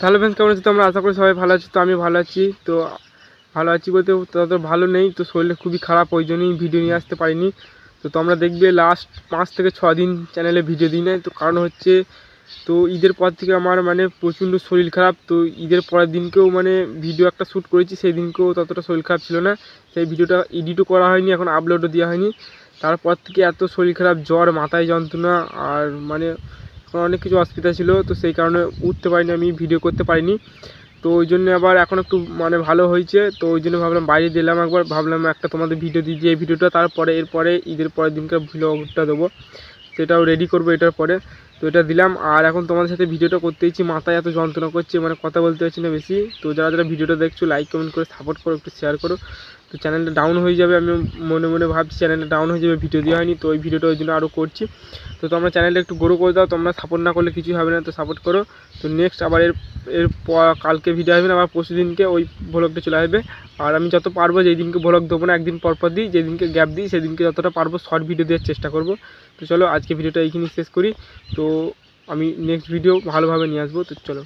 তাহলে ফ্রেন্ডস কেমন আছো? তোমরা আশা করি সবাই ভালো আছো, তো আমি ভালো আছি। তো ভালো আছি বলতে তত ভালো নেই, তো শরীরটা খুবই খারাপ, ওই জন্যই ভিডিও নিয়ে আসতে পারিনি। তো তোমরা দেখবে লাস্ট পাঁচ থেকে ছ দিন চ্যানেলে ভিডিও দিই নাই, তো কারণ হচ্ছে, তো ঈদের পর থেকে আমার মানে প্রচণ্ড শরীর খারাপ, তো ঈদের পরের দিনকেও মানে ভিডিও একটা শ্যুট করেছি, সেই দিনকেও ততটা শরীর খারাপ ছিল না। সেই ভিডিওটা এডিটও করা হয়নি, এখন আপলোডও দেওয়া হয়নি। তারপর থেকে এত শরীর খারাপ, জ্বর, মাথায় যন্ত্রণা, আর মানে এখন অনেক কিছু অসুবিধা ছিল, তো সেই কারণে উঠতে পারিনি আমি ভিডিও করতে পারিনি। তো ওই জন্য আবার এখন একটু মানে ভালো হয়েছে, তো ওই জন্য ভাবলাম বাইরে দিলাম একবার, ভাবলাম একটা তোমাদের ভিডিও দিয়ে দিই, এই ভিডিওটা তারপরে, এরপরে ঈদের পরের দিনকে ভিডিওটা দেবো। সেটাও রেডি করব এটার পরে। তো এটা দিলাম, আর এখন তোমাদের সাথে ভিডিওটা করতে ইচ্ছি মাথায় এত যন্ত্রণা করছে মানে কথা বলতে পারছি না বেশি। তো যারা যারা ভিডিওটা দেখছ লাইক কমেন্ট করে সাপোর্ট করো, একটু শেয়ার করো। তো চ্যানেলটা ডাউন হয়ে যাবে আমি মনে মনে ভাবছি চ্যানেলটা ডাউন হয়ে যাবে ভিডিও দেওয়া হয়নি, তো ওই ভিডিওটা ওই জন্য আরও করছি। তো তোমরা চ্যানেলটা একটু গ্রো করে দাও, তোমরা সাপোর্ট না করলে কিছুই হবে না, তো সাপোর্ট করো। তো নেক্সট আবার এর এর কালকে ভিডিও আসবে না, আবার পরশু দিনকে ওই ভ্লগটা চলে আসবে। আর আমি যত পারব যেই দিনকে ভ্লগ দেবো না, একদিন পর পর দিই, যেদিনকে গ্যাপ দিই, সেদিনকে যতটা পারব শর্ট ভিডিও দেওয়ার চেষ্টা করব। তো চলো, আজকে ভিডিওটা এইখানেই শেষ করি। তো আমি নেক্সট ভিডিও ভালোভাবে নিয়ে আসব, তো চলো।